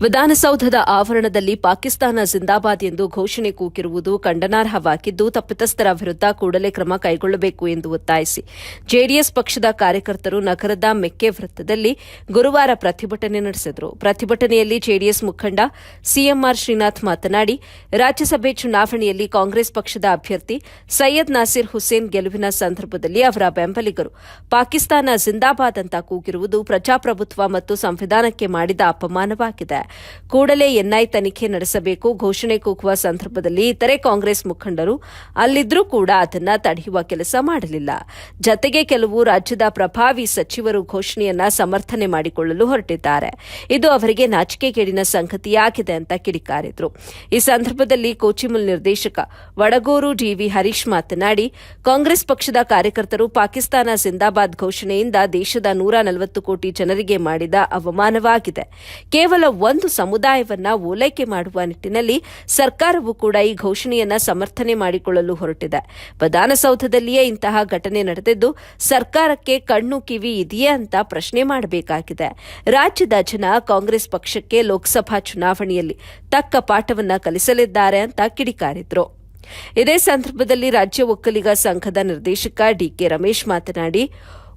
ವಿಧಾನಸೌಧದ ಆವರಣದಲ್ಲಿ ಪಾಕಿಸ್ತಾನ ಜಿಂದಾಬಾದ್ ಎಂದು ಘೋಷಣೆ ಕೂಗಿರುವುದು ಖಂಡನಾರ್ಹವಾಗಿದ್ದು, ತಪ್ಪಿತಸ್ಥರ ವಿರುದ್ಧ ಕೂಡಲೇ ಕ್ರಮ ಕೈಗೊಳ್ಳಬೇಕು ಎಂದು ಒತ್ತಾಯಿಸಿ. ಜೆಡಿಎಸ್ ಪಕ್ಷದ ಕಾರ್ಯಕರ್ತರು ನಗರದ ಮೆಕ್ಕೆ ವೃತ್ತದಲ್ಲಿ ಗುರುವಾರ ಪ್ರತಿಭಟನೆ ನಡೆಸಿದರು. ಪ್ರತಿಭಟನೆಯಲ್ಲಿ ಜೆಡಿಎಸ್ ಮುಖಂಡ ಸಿಎಂಆರ್ ಶ್ರೀನಾಥ್ ಮಾತನಾಡಿ, ರಾಜ್ಯಸಭೆ ಚುನಾವಣೆಯಲ್ಲಿ ಕಾಂಗ್ರೆಸ್ ಪಕ್ಷದ ಅಭ್ಯರ್ಥಿ ಸೈಯದ್ ನಾಸಿರ್ ಹುಸೇನ್ ಗೆಲುವಿನ ಸಂದರ್ಭದಲ್ಲಿ ಅವರ ಬೆಂಬಲಿಗರು. ಪಾಕಿಸ್ತಾನ ಜಿಂದಾಬಾದ್ ಅಂತ ಕೂಗಿರುವುದು ಪ್ರಜಾಪ್ರಭುತ್ವ ಮತ್ತು ಸಂವಿಧಾನಕ್ಕೆ ಮಾಡಿದ ಅಪಮಾನವಾಗಿದೆ. ಕೂಡಲೇ ಎನ್ಐ ತನಿಖೆ ನಡೆಸಬೇಕು. ಘೋಷಣೆ ಕೂಗುವ ಸಂದರ್ಭದಲ್ಲಿ ಇತರೆ ಕಾಂಗ್ರೆಸ್ ಮುಖಂಡರು ಅಲ್ಲಿದ್ರೂ ಕೂಡ ಅದನ್ನ ತಡೆಯುವ ಕೆಲಸ ಮಾಡಲಿಲ್ಲ. ಜತೆಗೆ ಕೆಲವು ರಾಜ್ಯದ ಪ್ರಭಾವಿ ಸಚಿವರು ಘೋಷಣೆಯನ್ನ ಸಮರ್ಥನೆ ಮಾಡಿಕೊಳ್ಳಲು ಹೊರಟಿದ್ದಾರೆ. ಇದು ಅವರಿಗೆ ನಾಚಿಕೆಗೇಡಿನ ಸಂಗತಿಯಾಗಿದೆ ಅಂತ ಕಿಡಿಕಾರಿದ್ರು. ಈ ಸಂದರ್ಭದಲ್ಲಿ ಕೋಚಿಮುಲ್ ನಿರ್ದೇಶಕ ವಡಗೂರು ಡಿವಿ ಹರೀಶ್ ಮಾತನಾಡಿ, ಕಾಂಗ್ರೆಸ್ ಪಕ್ಷದ ಕಾರ್ಯಕರ್ತರು ಪಾಕಿಸ್ತಾನ ಜಿಂದಾಬಾದ್ ಘೋಷಣೆಯಿಂದ ದೇಶದ ನೂರ ನಲವತ್ತು ಕೋಟಿ ಜನರಿಗೆ ಮಾಡಿದ ಅವಮಾನವಾಗಿದೆ. ಕೇವಲ ಸಮುದಾಯವನ್ನ ಓಲೈಕೆ ಮಾಡುವ ನಿಟ್ಟಿನಲ್ಲಿ ಸರ್ಕಾರವು ಕೂಡ ಈ ಘೋಷಣೆಯನ್ನ ಸಮರ್ಥನೆ ಮಾಡಿಕೊಳ್ಳಲು ಹೊರಟಿದೆ. ವಿಧಾನಸೌಧದಲ್ಲಿಯೇ ಇಂತಹ ಘಟನೆ ನಡೆದಿದ್ದು ಸರ್ಕಾರಕ್ಕೆ ಕಣ್ಣು ಕಿವಿ ಇದೆಯೇ ಅಂತ ಪ್ರಶ್ನೆ ಮಾಡಬೇಕಾಗಿದೆ. ರಾಜ್ಯದ ಜನ ಕಾಂಗ್ರೆಸ್ ಪಕ್ಷಕ್ಕೆ ಲೋಕಸಭಾ ಚುನಾವಣೆಯಲ್ಲಿ ತಕ್ಕ ಪಾಠವನ್ನ ಕಲಿಸಲಿದ್ದಾರೆ ಅಂತ ಕಿಡಿಕಾರಿದ್ರು. ಇದೇ ಸಂದರ್ಭದಲ್ಲಿ ರಾಜ್ಯ ಒಕ್ಕಲಿಗ ಸಂಘದ ನಿರ್ದೇಶಕ ಡಿಕೆ ರಮೇಶ್ ಮಾತನಾಡಿ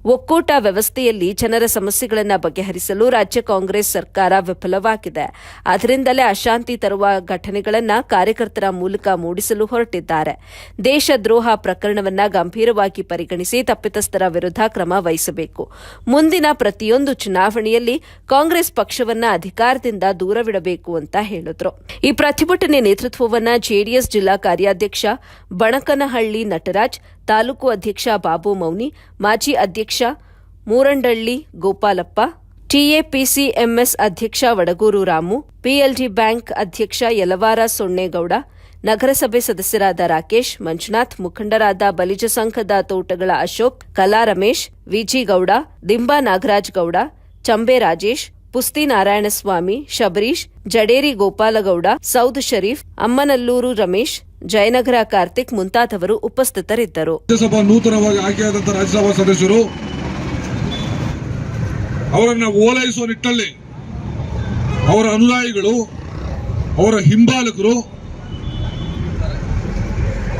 ಒಕ್ಕೂಟ ವ್ಯವಸ್ಥೆಯಲ್ಲಿ ಜನರ ಸಮಸ್ಯೆಗಳನ್ನು ಬಗೆಹರಿಸಲು ರಾಜ್ಯ ಕಾಂಗ್ರೆಸ್ ಸರ್ಕಾರ ವಿಫಲವಾಗಿದೆ. ಅದರಿಂದಲೇ ಅಶಾಂತಿ ತರುವ ಘಟನೆಗಳನ್ನು ಕಾರ್ಯಕರ್ತರ ಮೂಲಕ ಮೂಡಿಸಲು ಹೊರಟಿದ್ದಾರೆ. ದೇಶದ್ರೋಹ ಪ್ರಕರಣವನ್ನು ಗಂಭೀರವಾಗಿ ಪರಿಗಣಿಸಿ ತಪ್ಪಿತಸ್ಥರ ವಿರುದ್ಧ ಕ್ರಮ ವಹಿಸಬೇಕು. ಮುಂದಿನ ಪ್ರತಿಯೊಂದು ಚುನಾವಣೆಯಲ್ಲಿ ಕಾಂಗ್ರೆಸ್ ಪಕ್ಷವನ್ನ ಅಧಿಕಾರದಿಂದ ದೂರವಿಡಬೇಕು ಅಂತ ಹೇಳಿದ್ರು. ಈ ಪ್ರತಿಭಟನೆ ನೇತೃತ್ವವನ್ನು ಜೆಡಿಎಸ್ ಜಿಲ್ಲಾ ಕಾರ್ಯಾಧ್ಯಕ್ಷ ಬಣಕನಹಳ್ಳಿ ನಟರಾಜ್ ತಾಲೂಕು ಅಧ್ಯಕ್ಷ ಬಾಬು ಮೌನಿ, ಮಾಜಿ ಅಧ್ಯಕ್ಷ ಮೂರಂಡಳ್ಳಿ ಗೋಪಾಲಪ್ಪ ಟಿಎಪಿಸಿಎಂಎಸ್ ಅಧ್ಯಕ್ಷ ವಡಗೂರು ರಾಮು ಪಿಎಲ್ಡಿ ಬ್ಯಾಂಕ್ ಅಧ್ಯಕ್ಷ ಯಲವಾರ ಸೊಣ್ಣೇಗೌಡ ನಗರಸಭೆ ಸದಸ್ಯರಾದ ರಾಕೇಶ್, ಮಂಜುನಾಥ್ ಮುಖಂಡರಾದ ಬಲಿಜ ಸಂಘದ ತೋಟಗಳ ಅಶೋಕ್, ಕಲಾ ರಮೇಶ್ ವಿಜಿಗೌಡ ದಿಂಬಾ ನಾಗರಾಜ್ ಗೌಡ, ಚಂಬೆ ರಾಜೇಶ್ ಪುಸ್ತಿ ನಾರಾಯಣಸ್ವಾಮಿ ಶಬರೀಶ್, ಜಡೇರಿ ಗೋಪಾಲಗೌಡ, ಸೌದ್ ಶರೀಫ್, ಅಮ್ಮನಲ್ಲೂರು ರಮೇಶ್, ಜಯನಗರ ಕಾರ್ತಿಕ್ ಮುಂತಾದವರು ಉಪಸ್ಥಿತರಿದ್ದರು. ರಾಜ್ಯಸಭಾ ನೂತನವಾಗಿ ಆಯ್ಕೆಯಾದಂತಹ ರಾಜ್ಯಸಭಾ ಸದಸ್ಯರು, ಅವರನ್ನ ಓಲೈಸುವ ನಿಟ್ಟಲ್ಲಿ ಅವರ ಅನುಯಾಯಿಗಳು, ಅವರ ಹಿಂಬಾಲಕರು,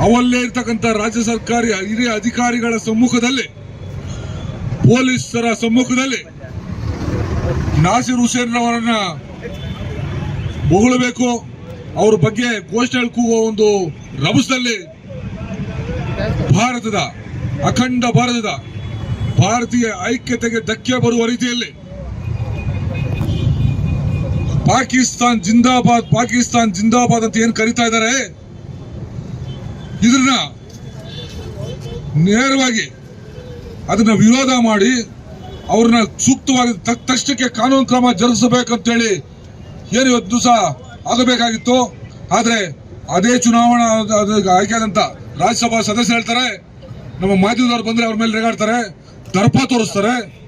ಅವಲ್ಲೇ ಇರ್ತಕ್ಕಂಥ ರಾಜ್ಯ ಸರ್ಕಾರಿ ಹಿರಿಯ ಅಧಿಕಾರಿಗಳ ಸಮ್ಮುಖದಲ್ಲಿ, ಪೊಲೀಸರ ಸಮ್ಮುಖದಲ್ಲಿ ನಾಸಿರ್ ಹುಸೇನ್ ಅವರನ್ನ ಹೊಗಳಬೇಕು ಅವ್ರ ಬಗ್ಗೆ ಘೋಷಣೆ ಕೂಗುವ ಒಂದು ರಭಸದಲ್ಲಿ ಭಾರತದ, ಅಖಂಡ ಭಾರತದ ಭಾರತೀಯ ಐಕ್ಯತೆಗೆ ಧಕ್ಕೆ ಬರುವ ರೀತಿಯಲ್ಲಿ ಪಾಕಿಸ್ತಾನ್ ಜಿಂದಾಬಾದ್ ಪಾಕಿಸ್ತಾನ್ ಜಿಂದಾಬಾದ್ ಅಂತ ಏನ್ ಕರೀತಾ ಇದ್ದಾರೆ? ಇದನ್ನ ನೇರವಾಗಿ ಅದನ್ನ ವಿರೋಧ ಮಾಡಿ ಅವ್ರನ್ನ ಸೂಕ್ತವಾಗಿ ತಕ್- ತಕ್ಷಣಕ್ಕೆ ಕಾನೂನು ಕ್ರಮ ಜರುಗಿಸಬೇಕಂತೇಳಿ ಏನು ಇವತ್ತು ದಿವಸ ಆಗಬೇಕಾಗಿತ್ತು. ಆದರೆ ಅದೇ ಚುನಾವಣಾ ಅದು ರಾಜ್ಯಸಭಾ ಸದಸ್ಯರು ಹೇಳ್ತಾರೆ, ನಮ್ಮ ಮಾಧ್ಯಮದವ್ರು ಬಂದ್ರೆ ಅವ್ರ ಮೇಲೆ ರೇಗಾಡ್ತಾರೆ, ದರ್ಪ ತೋರಿಸ್ತಾರೆ.